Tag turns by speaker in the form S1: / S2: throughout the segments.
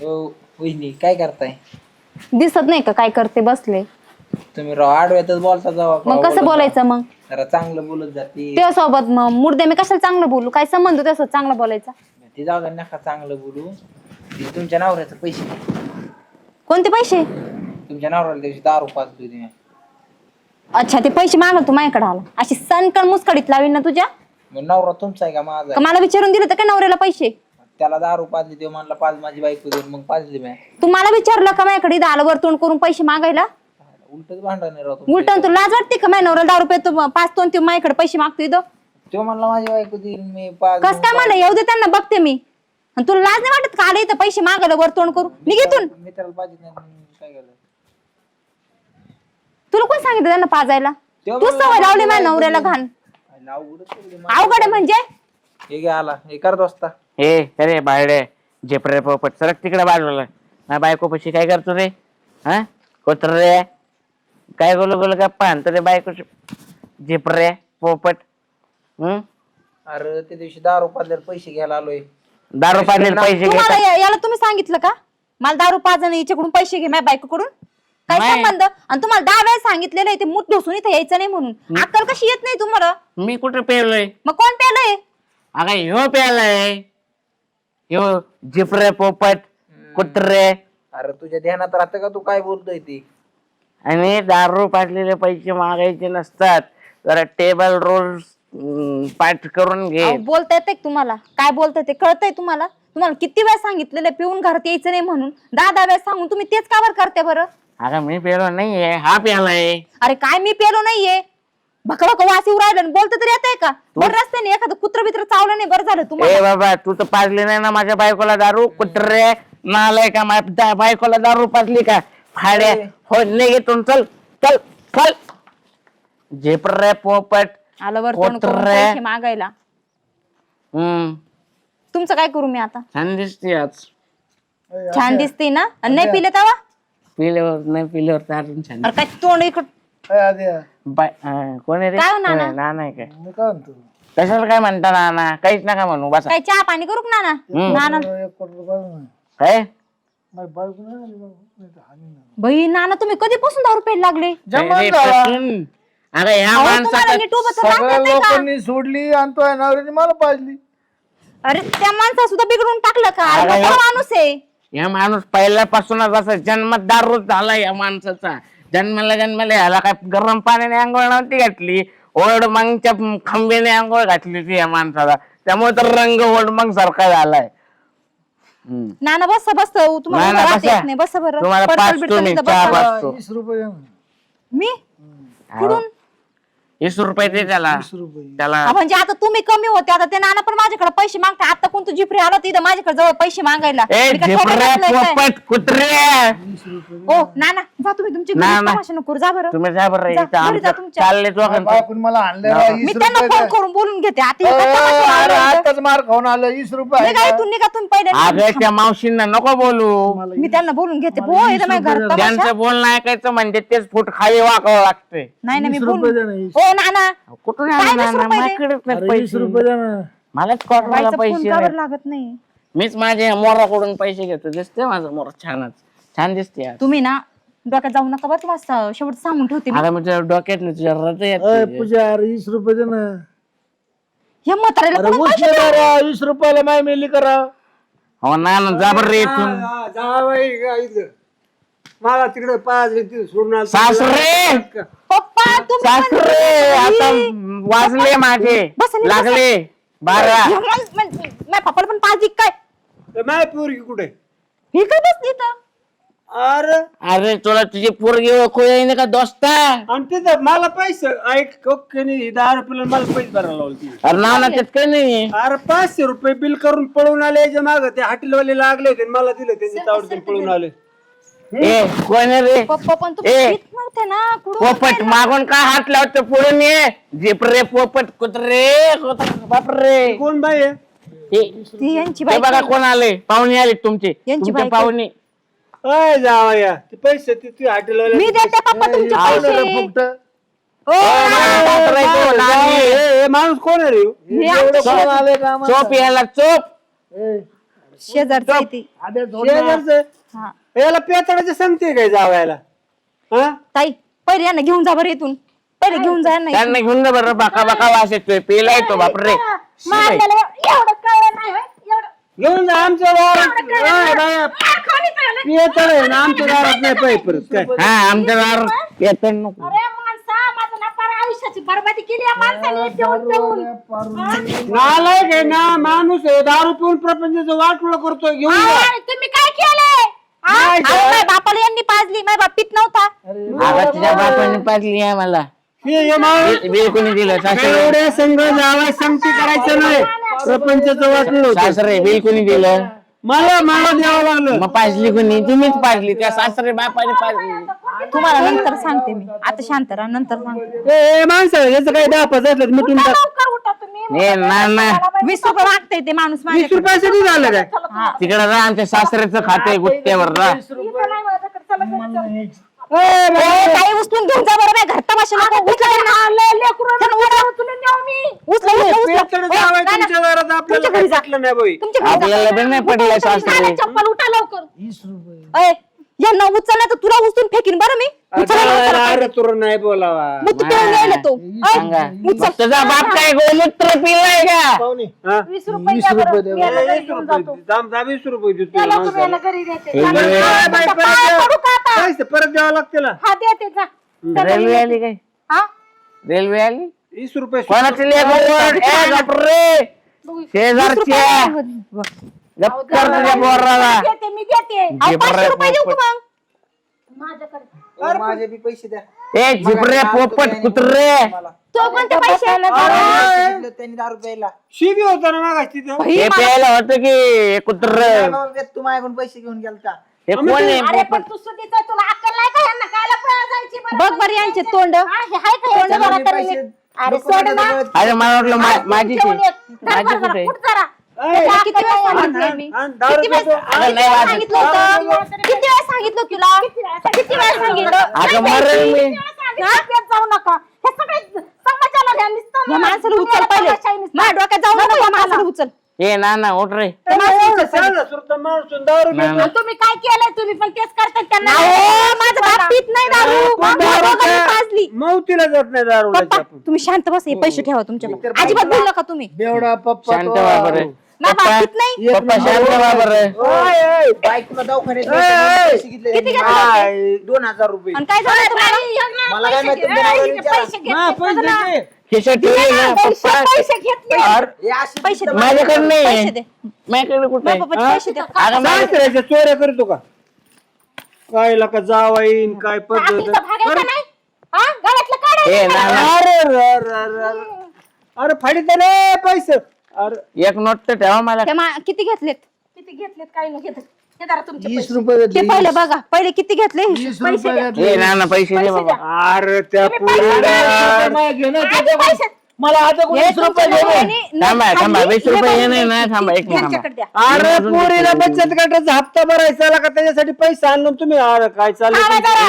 S1: हो वहिनी काय करताय?
S2: दिसत नाही का काय करते बसले.
S1: तुम्ही राव आडव्यातच बोलता जावा
S2: मग कसं बोलायचं मग?
S1: जरा चांगलं बोलत जाते
S2: त्या सोबत मग मुर्दे मी कशाला चांगलं बोलू? काय संबंध त्यासोबत चांगलं बोलायचा?
S1: ते जाऊ द्या नका चांगलं बोलू. ते तुमच्या नवऱ्याचं पैसे.
S2: कोणते पैसे?
S1: तुमच्या नवऱ्याला दिवशी दारू पाजली तुम्ही
S2: अच्छा ते पैसे मागल तू माझ्याकडे आला. अशी सनकण मुसकडीत लावीन ना तुझ्या?
S1: मग नवरा तुमचा आहे का माझा
S2: का मला विचारून दिलं तर काय नवऱ्याला पैसे?
S1: त्याला दारू पाजली ते म्हणला पाज माझी बायको देऊन मग पाजली मी
S2: तू मला विचारलं का माझ्याकडे इथं आलं वरतोंड करून पैसे मागायला?
S1: उलटच भांडण.
S2: उलटून तू लाज वाटते का माझ्या नवऱ्याला दहा रुपये तू पाच दोन तू माझ्याकडे पैसे मागतो इथं?
S1: तो म्हणला माझी बायको देईल मी
S2: कस काय मला येऊ दे त्यांना बघते मी. आणि तुला लाज नाही वाटत का आले इथं पैसे मागायला वरतोंड करून? निघेतून
S1: मी त्याला पाहिजे नाही म्हणून काय केलं?
S2: तुला कोण सांगितलं त्यांना पाजायला? तू सवय लावली माझ्या नवऱ्याला घाण.
S1: अवघडच केली
S2: अवघड आहे म्हणजे?
S1: हे आला. हे करत असता
S3: हे अरे बाहेर झेपरे पोपट सरक तिकडे बाजूला. ना बायको पशी काय करतो रे? हा? कोत्र रे? काय गोल गोल गप्पा आणतो रे बायको झेपरे पोपट हम्म
S1: अरे त्या दिवशी दारू पाजल्यावर पैसे घ्यायला आलोय.
S3: दारू पाजले पैसे
S2: तुम्हाला
S3: घेतात.
S2: या- याला तुम्ही सांगितलं का? मला दारू पाच आणि हिच्याकडून पैसे घे माझ्या बायकोकडून. काय
S3: नाही.
S2: संबंध? आणि तुम्हाला दहा वेळेस सांगितलेलं आहे ते मूत ढोसून इथं यायचं नाही म्हणून. अक्कल कशी येत नाही तुम्हाला?
S3: मी कुठं पेलोय
S2: मग कोण पेलंय
S3: अगं ह्यो प्यालाय ह्यो झिपरे पोपट कुत्रे
S1: अरे तुझ्या ध्यानात राहतं का तू? काय बोलतोय ती?
S3: आणि दारू पाजलेले पैसे मागायचे नसतात. जरा टेबल रोल पाठ करून घे.
S2: अहो, बोलता येते तुम्हाला? काय बोलता ते कळतंय तुम्हाला? तुम्हाला किती वेळा सांगितलेलं आहे, पिऊन घरात यायचं नाही म्हणून? दहा दहा वेळेस सांगून तुम्ही तेच कावर करते बरं?
S3: अगं मी पेलो नाहीये. हा प्यालाय.
S2: अरे काय मी पेलो नाहीये? भका भका वास येऊ राहिलं आणि बोलतं तरी येतंय का? बरं रस्त्याने एखादं कुत्र बित्र चावलं नाही बरं झालं तुम्हाला.
S3: ए बाबा तू तर पाजली नाही ना माझ्या बायकोला दारू? कुत्रे नालाय का माझ्या बायकोला दारू पाजली का? फाड्या. हो निघेतून चल चल चल. झेपरे पोपट.
S2: आलं वर तोंड करून
S3: कुत्रे.
S2: पैसे मागायला.
S3: हम्म.
S2: तुमचं काय करू मी आता?
S3: छान दिसते आज.
S2: छान दिसते ना? आणि नाही पिले तेव्हा
S3: पिल्यावर नाही पिल्यावर तर अजून छान
S2: अरे काय तोंड इकड
S3: बाय अं, कोण आहे रे?
S2: काय हो नाना?
S3: होय, नाना आहे काय कशाला काय म्हणता नाना? काहीच नका म्हणू बसा.
S2: काय चहा पाणी करू का नाना? नाना
S3: काय?
S2: बाई नाना तुम्ही कधीपासून दारू प्यायला लागले?
S3: अरे पटकन. अरे ह्या
S2: अहो, तुम्हाला
S3: माणसाचा
S2: नीट उभं तर
S4: सगळ्या
S2: राहता येतंय का?
S4: लोकांनी सोडली आणि तो नवऱ्याने मला पाजली.
S2: अरे त्या माणसा सुद्धा बिघडून टाकलं का? अरे
S3: अरे,
S2: मोठा माणूस आहे.
S3: या माणूस पहिल्यापासूनच असा जन्मात दारूच झाला या माणसाचा. जन्माला जन्माला ह्याला काय गरम पाण्याने आंघोळ नव्हती घातली. ओल्ड मगच्या खंबीने आंघोळ घातली ती या माणसाला. त्यामुळे तर रंग ओल्ड मग सारखा झालाय. हम्म.
S2: नाना बस बस. तुम्हाला
S3: नाना,
S2: उभं राहता
S3: बसा.
S2: येत नाही. बस बरं.
S3: तुम्हाला
S2: पडतल
S3: पाच
S2: बिडतल
S3: तुम्ही
S2: इथं
S3: चहा
S2: बसा.
S3: पाचतो
S4: वीस रुपये द्या ना.
S2: मी कुठून?
S3: वीस रुपये दे त्याला. त्याला
S2: हा, म्हणजे आता तुम्ही कमी होते आता ते नाना पण माझ्याकडे पैसे मागते आता कोणतं जिपरी आला तिथं माझ्याकडे जवळ पैसे मागायला.
S3: ए
S2: मी काय
S3: झेपरे
S2: ठोकत बसलोय काय?
S3: पोपट कुत्रे.
S2: ओ नाना जा तुम्ही तुमची घरी
S3: नाना.
S2: तमाशा नको करू, जा बरं.
S3: तुम्ही जा बरं
S2: जा,
S3: इथं
S2: घरी जा
S3: आमचं
S2: तुमच्या.
S3: चालले तो
S4: माझ्या बायकोने मला आणलं राव,
S2: मी
S4: वीस
S2: त्यांना फोन. करून बोलून घेते. आता
S4: अ,
S2: इथं तमाशा
S4: अरे
S2: लावलाय.
S4: आताच मार खाऊन आलं वीस रुपये आहे
S2: निघा
S4: का?
S2: इथून निघा तुम्ही पहिले.
S3: त्या मावशींना नको बोलू.
S2: मी त्यांना बोलून घेते. हो इथं माझ्या घरात तमाशा.
S3: त्यांचं बोलणं ऐकायचं म्हणजे तेच फूट खाली वाकावं लागतंय.
S2: नाही ना मी
S4: वीस रुपये द्या ना,
S2: बोलून
S4: वीस.
S2: ओ नाना.
S3: कुठून
S2: काय
S3: आणणार
S2: वीस
S3: ना?
S2: रुपये दे?
S3: माझ्याकडेच नाहीत
S4: अरे वीस
S3: पैसे
S4: रुपये द्या ना.
S3: मलाच कॉटरला
S2: बाईचा फोन
S3: पैसे
S2: का बरं
S3: नाहीत.
S2: लागत नाही?
S3: मीच माझ्या मोराकडून पैसे घेतो. दिसते माझं मोर छानच. छान दिसते आज.
S2: तुम्ही ना डोक्यात जाऊ नका बरं तुम्हाला शेवट सांगून ठेवते मी.
S3: म्हणजे डोक्यात नाही तुझ्या रथ
S4: अय,
S3: येत
S4: पूजा अरे वीस रुपये दे ना.
S2: या म्हाताऱ्याला
S4: अरे
S2: कोण पैसे
S4: उचले ना राव, वीस रुपयाला माय मेली करा.
S3: हो ना ना जा बरं रे इथून.
S5: जावाई का इथं. मला तिकडे पाच आलो.
S3: सासरे! सासरे आता वाजले माझे.
S2: बसा
S3: लागले. बारा.
S2: माझ्या पप्पाला पण पाच दिक काय?
S5: माय पोरगी कुठे?
S2: हे काय बसली इथं?
S5: अरे.
S3: अरे तुला तुझी पोरगी ओळखू येईन का दोस्ता?
S5: आणि तिथं मला पैसे ऐक कोकणी दहा रुपयाला मला पैसे भरायला लावले
S3: अरे ना ना त्यात काही नाही.
S5: अरे पाचशे रुपये बिल करून पळून आले याच्या माग. ते हॉटेलवाले लागले होते आणि मला दिले त्यांचे तावडीतून पळून आले.
S3: ए कोण आहे रे?
S2: पप्पा पण तुम्ही
S3: ए.
S2: पित नव्हते ना? कुठून
S3: पोपट मागून का हात लावतो पुढून ये जिपरे पोपट कुत्रे कुत्रे, बापरे.
S5: कोण बाई आहे?
S3: हे
S2: ती यांची
S3: हे
S2: बाई
S3: बघा कोण? आले? पाहुणे आले तुमचे.
S2: यांची
S3: तुमचे
S2: बायको.
S3: पाहुणे.
S5: अय ते पैसे ते तू हॉटेलवाले
S2: मी देते पप्पा तुमचे पैसे.
S4: फुकट
S2: ओ,
S3: बापरे, तो नानी.
S5: माणूस कोण आहे रे? ह्यो?
S2: हे आमचे
S4: कोण आले का आम्हाला?
S3: चोप यायला चोप.
S2: शेजारचं ते. हा.
S5: याला पेताडाचे सांगते काय जावायला? हा?
S2: ताई पहिले यांना घेऊन जा बरं इथून. पहिले घेऊन जा नाही
S3: त्यांना घेऊन जा बरं बाका बाका वास येतोय पेला येतो बापरे.
S5: घेऊन जा आमच्या बाया, पेताड आहे ना आमच्या दारात नाही पाहिजे परत काय?
S3: हा आमच्या दार येतो नको
S6: अरे माणसा माझं ना पार आयुष्याची बरबादी केली या माणसाने पिऊन पिऊन
S5: नालायक आहे ना माणूस आहे दारू पिऊन प्रपंचाचं वाटोळ करतोय घेऊन जा.
S6: तुम्ही काय केलंय?
S5: नाही
S2: अहो, माझ्या बापाला यांनी पाजली माझ्या बाप पित नव्हता.
S3: आगा तुझ्या बापाने पाजली आहे मला
S5: हे माणूस
S3: बिल बिल कोणी दिलं? सासरे.
S5: एवढ्या संघ जावाय संगती करायचं नाही. प्रपंचाचं वाटलं होतं.
S3: सासरे बिल कोणी दिलं?
S5: मला मला द्यावं लागलं.
S3: मग पाजली कोणी? तुम्हीच पाजली. त्या सासरे बापाने पाजली.
S2: तुम्हाला नंतर सांगते मी. आता शांत राहा नंतर सांगते.
S5: ए माणसं याचं काही दहा पाच असलं तर मिटून टाक
S6: लवकर उठा तुम्ही.
S3: ए ना ना.
S2: वीस रुपये मागते ते माणूस
S5: वीस
S2: माझ्याकडे.
S5: रुपयासाठी झालं काय?
S3: तिकडे राहा आमच्या सासऱ्याचं खाते गुत्त्यावर राहा.
S6: इथं नाही माझ्याकडे. चला घरी चला.
S2: ए, काही उचलून घेऊन जा बरं माझ्या घरटा भाषा नको
S5: तुमच्या
S2: घरी जा.
S5: पटलं नाही बाई
S2: तुमच्या घरी जा.
S3: आपल्याला बी नाही पडलं सासरे.
S6: चप्पल उठा लवकर.
S4: वीस रुपये.
S2: ए, यांना उचलला तर तुला उचलून फेकीन बरं मी.
S5: तुर नाही बोलावा.
S2: तो उचल.
S3: तुझा बाप काय गोमूत्र पिलाय का?
S4: पाहुणे
S5: हा?
S6: वीस रुपये
S4: वीस
S6: द्या बरं.
S4: रुपये द्या
S6: मी याला
S5: ए,
S6: घरी
S5: वीस
S6: घेऊन
S5: रुपये
S6: जातो.
S5: दे. दाम दहा वीस रुपये देतो
S6: चला
S5: माणसाला.
S6: तुम्ही याला घरी द्यायचे
S3: हे
S6: चला.
S3: जे-
S5: ए, बाई, परत
S6: पाय
S5: द्या.
S6: पडू का आता?
S5: पैसे परत द्यावं लागते ना
S6: हा देते जा.
S3: रेल्वे आली काय?
S6: हा?
S3: रेल्वे आली?
S5: वीस रुपये
S3: कोणाची गपरे शेजारची गप कर तुझ्या पोराला.
S6: देते मी देते
S2: अहो, पाचशे रुपये देऊ का मग?
S6: माझ्याकडे.
S1: अहो, माझे बी पैसे द्या.
S3: ए झिपरे पोपट कुत्रे
S2: तो कोणते पैसे
S1: सांगितलं त्यांनी दारू प्यायला.
S5: शिबी होता ना तिथं
S3: हे प्यायला होतं की कुत्र
S1: काय बाबा, बे, तू माझ्याकडून पैसे घेऊन गेलता.
S3: हे कोण
S6: अरे
S3: आहे
S6: पण तू सुधीचा आहे, तुला अक्कल नाही का यांना कायला पळा जायची बरं?
S2: बघ बरं यांचे तोंड.
S6: हा, हे का
S1: मी पैसे?
S6: अरे
S1: नको
S6: सोड
S1: देतो
S6: ना.
S1: गळ्यात.
S3: अरे मला वाटलं मा- माझी कुठे?
S6: कुठं जरा.
S2: तुला किती वेळा सांगितलंय मी? वेळा. सांगितलं होतं? किती वेळा सांगितलं तुला? किती वेळा सांगितलं?
S6: हा? जाऊ नका. हे सगळे समाजाला घ्या नुसतं
S2: या
S6: ना.
S2: माणसाला उचल
S6: तुम्हाला
S2: पहिले.
S6: तमाशाही नुसतं.
S2: माझ्या डोक्यात जाऊ नको या माणसाला उचल.
S3: ए ना ना उठ रे.
S5: आणि
S6: तुम्ही काय केलंय तुम्ही? पण तेच करतात त्यांना.
S2: अहो, माझं बाप पित नाही दारू. माझ्या? पाजली.
S5: मौतीला जात नाही दारू
S2: पप्पा तुम्ही शांत बस हे पैसे ठेवा तुमच्या अजिबात बोलू नका तुम्ही.
S4: बेवडा पप्पा
S3: शांत
S4: तो.
S3: बरं.
S2: ना बाप पित नाही.
S3: पप्पा शांत व्हा बरं
S1: बायकोला दवाखान्यात न्यायचं, पैसे घेतले.
S2: किती
S1: त्यांनी.
S2: घेतले
S1: दोन हजार रुपये.
S2: आणि काय झालं तुम्हाला?
S1: मला काय माहिती तुमच्या नावावर विचारा.
S6: पैसे घेतले
S3: खिशात ठेवले ना पप्पा.
S6: पैसे घेतले
S1: हे अशी
S2: पैसे दे.
S3: माझ्याकडे
S2: पैसे
S3: नाही माझ्याकडे कुठे
S2: पैसे दे.
S3: अगं माझ्या-
S5: सासऱ्याच्या चोऱ्या करतो का काय का जावा येईन काय पद्धत
S6: आपलीचा भागायचा नाही? हा? गळ्यातलं काढायचं
S3: ए ना ना
S5: अरे अरे, अरे, अरे, अरे. अरे फाडीत रे पैसे. अरे.
S3: एक नोट तर ठेवा मला.
S2: मा- किती घेतलेत?
S6: किती घेतलेत? काय नाही घेतले हे जरा तुमचे
S4: वीस
S6: पैसे.
S4: रुपये
S2: ते
S4: घेतले
S2: पहिले बघा. पहिले किती घेतले?
S4: वीस रुपये घेतले.
S3: ए ना ना पैसे दे बाबा
S5: अरे त्या
S6: तुम्ही पैसे
S5: पोरीला
S6: द्या.
S4: नाही, ना,
S6: आणि
S4: त्याच्या-
S6: पैसे.
S4: मला आता
S2: हे
S4: वीस रुपये
S2: तुमच्या
S4: दे रे.
S2: दोघांनी न
S3: थांबा थांबा.
S2: खाल्ली,
S3: वीस
S2: हे
S3: रुपये
S2: बघून
S3: नाही ना
S2: द्यायची.
S3: थांबा एक मिनिट
S6: यांच्याकडे द्या.
S5: अरे पोरीला बचत गटाचा हप्ता भरायचा का? त्याच्यासाठी पैसे आणून तुम्ही अरे काय चालू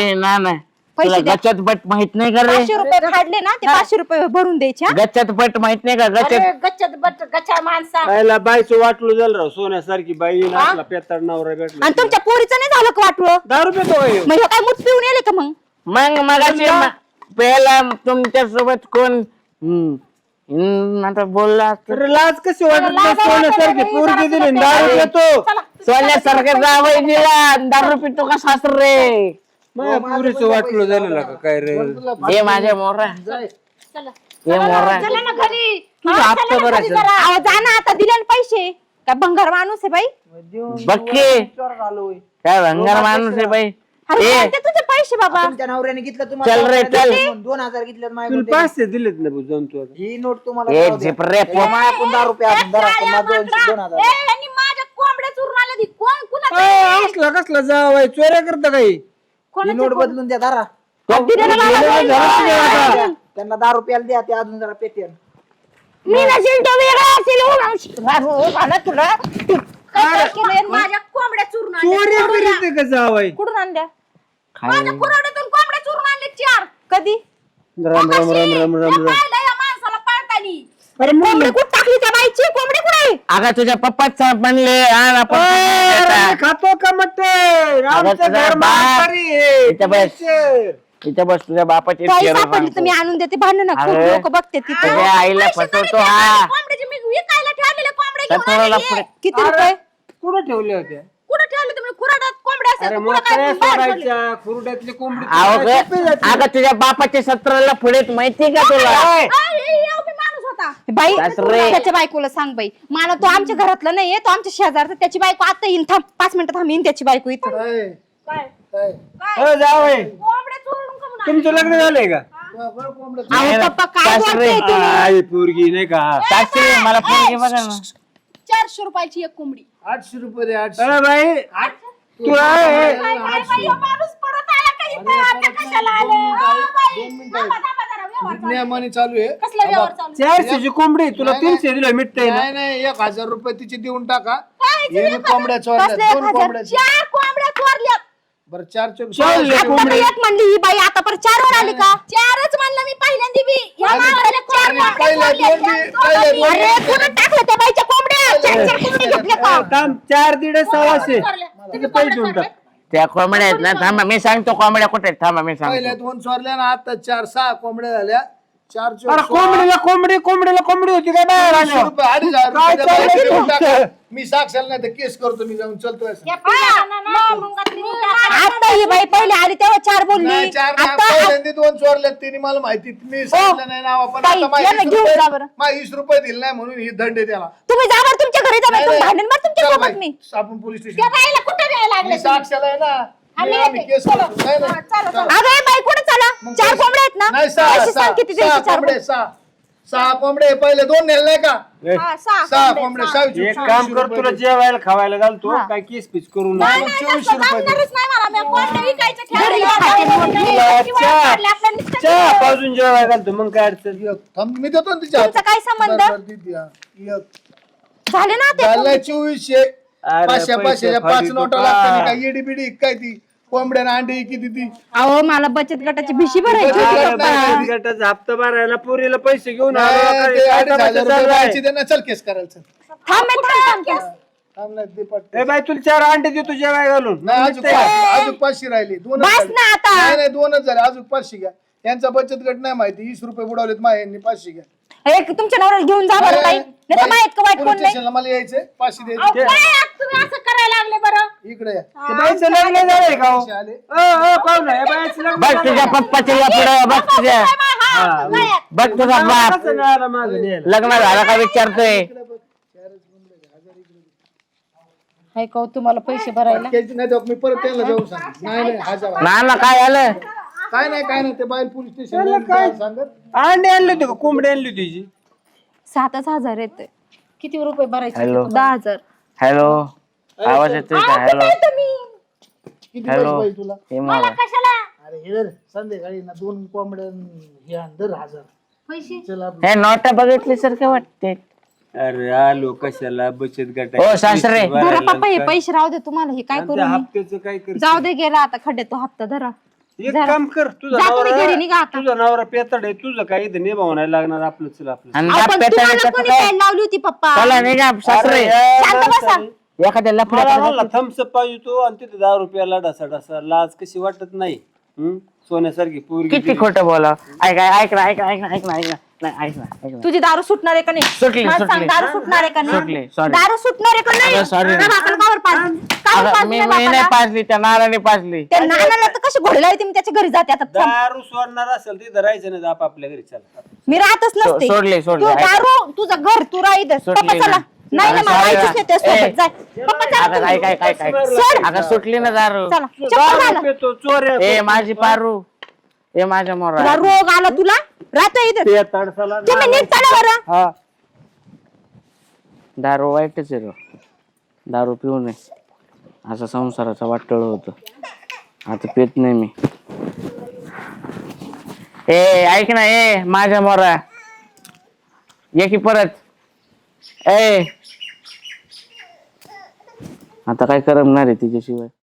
S3: ए ना ना
S2: पैसे
S3: तुला
S2: द्या.
S3: गच्चत पट माहीत नाही का रे?
S2: पाचशे रुपये फाडले ना ते पाचशे रुपये भरून द्यायचे हा?
S3: गच्चत पट माहीत नाही का?
S6: अरे
S3: गच्चत
S6: गच्चत बट गच्चा माणसा.
S5: खायला बायचं वाटलं झालं राव सोन्यासारखी बाई आपला पेताड नवरा भेटला
S2: आणि तुमच्या पोरीचं नाही झालं का वाटलं?
S5: दारू रुपये तो
S2: मग ह्यो काय मूठ पिऊन येले का मग?
S3: मग मगाशी म- पहिला तुमच्यासोबत कोण हम्म, हम्म, आता बोलला असतं.
S5: अरे लाज कशी वाटत नाही सोन्यासारखी पोरगी दिली आणि दारू पितो
S3: सोन्यासारखं जावई दिला आणि दारू पितो का सासरे?
S5: माझ्या पुरीचं वाटलं झालं का काय रे?
S3: हे माझ्या मोरा
S6: चला.
S3: हे मोरा
S6: चला ना घरी.
S5: तुझा
S6: हा,
S5: हप्ता
S6: चला ना
S5: भरायचा.
S6: घरी जरा.
S2: अहो जा ना आता दिले ना पैसे. काय भंगार माणूस आहे बाई?
S3: बक्की
S1: आलोय
S3: काय भंगार माणूस आहे बाई?
S2: अरे
S3: ए.
S2: कोणते तुझे पैसे बाबा.
S1: तुमच्या नवऱ्याने घेतलं
S3: चल रे.
S1: दोन- दोन हजार घेतले
S5: तुला पाचशे दिलेत ना भाऊ जाऊन तू आता.
S1: ही नोट तुम्हाला
S3: ए
S1: जाऊ द्या.
S3: झिपरे
S1: हे
S3: पोप
S1: माझ्याकडून दहा रुपये दोनशे. दोन हजार.
S6: माझ्या कोंबड्या चुरून आल्या ती. कोण कुणाचं
S5: अय, असला कसला जावाय चोऱ्या करता काही?
S1: ही नोट बदलून द्या
S5: आता.
S1: त्यांना दहा रुपयाला द्या ते अजून जरा पेटे
S2: मी नसेल तो वेगळा असेल तुला.
S6: काय केलंय? माझ्या कोंबड्या चुरून आणल्या.
S5: चोऱ्या करीत का जावाय
S2: कुठून आणल्या?
S6: माझ्या कोंबड्या चुरून आणले चार.
S2: कधी?
S5: राम राम राम राम राम
S6: हे
S5: राम
S6: पाहिलं या माणसाला पाळतानी
S5: अरे मुलं
S2: कुठं टाकली त्या बाईची कोंबडी कुठे
S3: अगं तुझ्या पप्पाच म्हणले आण आपण
S5: अरे,
S3: देतात.
S5: खातो का मटण आमचं
S3: तुझा
S5: घर
S3: बाप.
S5: म्हातारी आहे.
S3: इथं बस. इथे बस तुझ्या बापाची
S2: काही
S3: चेहरा
S2: सापडली तर मी. आणून देते भांडण खूप
S3: अरे,
S2: लोक बघते तिथे
S3: तुझ्या आईला फसवतो हा
S6: कोंबड्याचे मी विकायला ठेवलेले कोंबडे घेऊन
S3: सत्वराला
S6: आलेले.
S3: पुढे
S2: किती रुपये
S5: कुठं ठेवले होते
S6: कुठं ठेवले तुम्ही खुराडात कोंबड्या
S5: अरे
S6: असेल कुठं काय
S5: मोकळ्या
S6: बाहेर ठेवले?
S5: सोडायच्या खुरड्यातली कोंबडी
S3: अहो ग,
S5: तुला सोपी जाते.
S3: अगं तुझ्या बापाचे सतराला पुढे माहिती का तुला
S6: होता
S2: बाई
S3: सासरे.
S2: त्याच्या बायकोला सांग बाई. मला तो आमच्या घरातला नाहीये तो आमच्या शेजारचा. त्याची बायको आता येईन. थांब पाच मिनिटं थांब येईन त्याची बायको इथं.
S4: काय?
S6: काय?
S4: काय?
S5: हो जावय
S6: कोंबड्या चोरून का म्हणून
S5: तुमचं लग्न झालंय का?
S4: बरं कोंबडं
S3: नाही
S2: अहो
S3: ना,
S2: पप्पा काय
S3: सासरे.
S2: बोलते तुम्ही?
S5: आई पोरगी नाही का?
S3: सासरे मला पोरगी बघा ना.
S6: चारशे रुपयाची एक कोंबडी.
S4: आठशे रुपये दे आठशे.
S5: अरे बाई. तू आहे.
S6: काय काय बाई, हो माणूस परत आला. का इथं? आता कशाला आले? ओ बाई, थांबा, थांबा जरा, व्यवहार चालू आहे.
S4: नियमाने चालू आहे
S6: कसला व्यवहार चालू आहे?
S5: चारशेची कोंबडी तुला
S4: नाही,
S5: तीनशे दिलं मिटतंय ना
S4: नाही नाही एक हजार रुपये तिचे देऊन टाका
S6: काय?
S4: कोंबड्या चोरल्या
S2: कसले एक
S4: दोन
S2: हजार?
S4: कोंबड्या
S6: चार कोंबड्या चोरल्यात
S4: बरं चार चोर
S5: चोरल्या
S2: आता
S5: कोंबडी
S2: तर एक म्हणली ही बाई आता परत चार वर आली का
S6: चारच म्हणलं मी पहिल्यांदा बी
S4: आणि-
S6: चार
S4: आणि
S6: कोंबड्या
S4: पहिल्या
S6: चोरल्यात.
S4: दोन बी-
S6: या दोघं
S4: पहिल्या
S6: बी.
S4: दोन
S2: अरे कुठं टाकलं त्या बाईच्या कोंबड्या चार चार कोंबडी घेतल्या का
S5: थांब चार दीड सव्वाशे
S6: चोरल्या.
S5: तिथे पैसे देऊन टाक
S3: त्या कोंबड्या आहेत ना थांबा मी सांगतो कोंबड्या कुठे आहेत थांबा मी
S4: पहिल्या
S3: सांगतो
S4: दोन चोरल्या ना आता चार सहा कोंबड्या झाल्या. चार
S5: अरे. कोंबडीला कोंबडी कोंबडीला कोंबडी होती काय बाहेर
S4: तीनशे
S5: आलं
S4: रुपये अडीच हजार
S5: काय
S4: रुपये द्या,
S5: चाललंय
S4: देऊन
S5: तुमचं?
S4: टाका. मी साक्षाल नाही तर केस करतो मी जाऊन चलतोय
S6: ना.
S2: आता ही बाई पहिले आली तेव्हा चार बोलली
S4: नाही चार नाही,
S2: आता
S4: पहिल्यांदा दोन चोरल्यात तिने मला माहिती मी सांगितलं नाही नाव पण
S2: ताई,
S4: आता माझे
S2: याला
S4: वीस
S2: घेऊन
S4: रुपये-
S2: जा बरं.
S4: माझे वीस रुपये दिले नाही म्हणून ही दंड त्याला
S2: तुम्ही जा बरं तुमच्या घरी जा बाई, तुम्ही भांडण मार तुमच्या
S4: चल
S2: सोबत
S4: बाई,
S2: मी
S4: आपण पोलीस
S6: त्या
S4: स्टेशन
S6: बाईला कुठं द्यायला लागले
S4: साक्षाला आहे ना
S6: आम्ही
S4: मी- आम्ही
S6: येते.
S4: केस
S6: चलो.
S4: करतो नाही, नाही.
S6: हा, चला,
S4: चला.
S2: अगं हे बाई कुठे चला
S4: मग
S2: चार
S4: पैसे-
S2: कोंबड्या आहेत ना
S4: नाही सहा
S2: पैसे
S4: सहा
S2: सांग किती
S4: सहा
S2: द्यायचे चार
S4: कोंबडे? सहा सहा कोंबडे पहिले दोन नेले नाही का
S6: हा, सहा
S4: सहा
S6: कोंबडे,
S4: कोंबडे
S6: सहा.
S4: सहाशे
S5: एक काम कर तुला जेवायला खावायला घालतो
S2: हा.
S5: काय केस पीस करून
S6: नाही,
S4: चोवीसशे रुपये दे.
S6: जमणारच नाही मला. मी कोंबड्या विकायच्या
S2: घरी
S6: ठेवल्या.
S2: खाते म्हणून.
S6: कोंबड्या किंवा काढल्या, आपल्या नुसतं
S5: चहा पाजून जेवायला घालतो मग काय अडचण
S4: थांब, मी देतो ना तिच्या
S2: तुमचा काय संबंध?
S4: बरं, बरं, देते, हा. एक.
S2: झाले ना ते
S4: झालं चोवीसशे
S5: अरे,
S4: पाचशे
S5: पैसे
S4: पाचशे पाच नोटा
S5: का?
S4: लागतात काय येडी बिडी काय ती? कोंबड्या ना अंडी किती ती?
S2: अहो मला बचत गटाची भिशी भरायची होती
S4: बचत
S2: पप्पा.
S4: गटाची
S5: गटाचा हप्ता भरायला पुरीला पैसे घेऊन आलो.
S4: नाही,
S5: काय-
S4: ते
S5: काय
S4: अडीच
S5: तमाशा
S4: हजार रुपये
S5: चाललाय?
S4: द्यायचे दे ना चल केस करायला चल.
S2: थांब मी थांब. थांब.
S4: थांब ना, दे पट.
S5: ए बाई तुला चार अंडे देतो जेवाय घालून.
S4: नाही अजून पाचशे अजून पाचशे राहिली. दोनच
S2: बस
S4: झाले.
S2: ना आता.
S4: नाही नाही दोनच झाले. अजून पाचशे घ्या. यांचा बचत गट नाही माहिती. वीस रुपये बुडवलेत मा यांनी. पाचशे घ्या.
S2: एक तुमच्या नवऱ्याला घेऊन जा बरं ताई. नाही तर माहीत का वाईट कोण नाही?
S4: स्टेशनला मला यायचे पाचशे
S6: अहो,
S4: द्यायचे
S6: काय आज तुम्ही असं करायला लागले बरं.
S4: इकडे या.
S5: ते बाईचं लग्न झालंय का हो?
S4: पैसे आले.
S5: अ, अ, पाहू ना, या बाईचं लग्न
S3: बघ तुझ्या पप्पाच्या पुढे बघ तुझ्या.
S5: हा,
S3: बघ तुझा बाप.
S5: कसं नाही आला मागं न्यायला?
S3: लग्न झालं का विचारतोय?
S2: हाय का हो तुम्हाला पैसे भरायला?
S4: घ्यायचे नाही तर मी परत त्यांना जाऊन सांग नाही नाही हजार.
S3: नाना काय झालं
S4: काय नाही काय नाही ते बाहेर पोलीस स्टेशन सांगत.
S5: अंडे आणले होते का? कोंबडी आणली होती जी
S2: सातच हजार येते
S6: किती रुपये भरायचे?
S3: हॅलो.
S2: दहा हजार.
S3: हॅलो. आवाज येतोय का? हॅलो.
S4: किती
S3: हॅलो.
S4: पाहिजे तुला?
S3: हे मला
S6: कशाला?
S4: अरे हे धर, संध्याकाळी ना दोन कोंबड्या हे आण, धर हजार.
S6: पैसे?
S4: चल आपलं
S3: हे नोटा बघितल्यासारखे वाटते.
S5: अरे आलो कशाला? बचत गट
S3: ओ, सासरे.
S2: धरा पप्पा हे पैसे राहू दे तुम्हाला. हे काय करू मी?
S5: हप्त्याचं काय कर
S2: जाऊ दे गेला आता. खड्ड्यात तो हप्ता धरा.
S5: एक काम कर तुझा
S2: जा तुम्ही घरी निघा
S5: नवरा
S2: आता.
S5: तुझा नवरा पेतड आहे तुझं काय इथं निभावं नाही लागणार आपलं चल आपलं
S3: आणि
S2: अहो,
S3: बाप
S2: पण
S3: पेटायला
S2: तुम्हाला
S3: त्याचं
S2: कोणी
S3: काय?
S2: काय लावली होती पप्पा?
S3: चला निघा सासरे.
S2: शांत बसा.
S3: एखाद्या लफड्या
S5: थम्सअप पाहिजे तो आणि तिथे दहा रुपयाला डसा डसा. लाज कशी वाटत नाही? सोन्यासारखी पोरगी
S3: किती खोटं बोला ऐक ऐक ना ऐक ना ऐक ना ऐक ना ऐक. ना नाही ऐक ना ऐक ना
S2: तुझी दारू सुटणार आहे का नाही
S3: सुटली,
S2: मला सांग,
S3: सुटली.
S2: दारू सुटणार आहे का
S3: सुटली,
S2: नाही
S3: sorry.
S2: दारू सुटणार आहे का नाही
S3: अगं, sorry.
S2: हा, बापाला कावर पाजली? कावर
S3: अगं,
S2: पाजली
S3: मी
S2: नाही
S3: मी नाही
S2: बापाला?
S3: पाजली त्या नाराने पाजली
S2: त्या नानाला तर कशी घोडला होती मी त्याच्या घरी जाते आता थांब.
S5: दारू सोडणार असेल तिथं राहायचं नाही आप आपल्या घरी चला
S2: मी राहतच नसते
S3: सोडली, सोडली.
S2: तू. दारू तुझं घर तू राह इथं
S3: सुटली
S2: पप्पा चला
S3: ना.
S2: नाही मला त्यासोबत. जाय पप्पा चला
S3: अगं
S2: सोड.
S3: अगं सुटली ना दारू
S2: चला चप्पल घाला.
S5: पेतो चोऱ्या
S3: ए माझी पारू ए माझ्या
S2: तुला
S3: मोरा
S2: रोग आला तुला? राहतो इथं.
S5: ते तडसाला
S2: तुम्ही नीट चला बरं.
S5: हा.
S3: दारू वाईटच आहे रो. दारू पिऊ नये असं संसाराचा वाटळ होत. आता पित नाही मी. ए ऐक ना ए माझ्या मोरा. ये की परत. ए. आता काय करमणार आहे तिच्याशिवाय?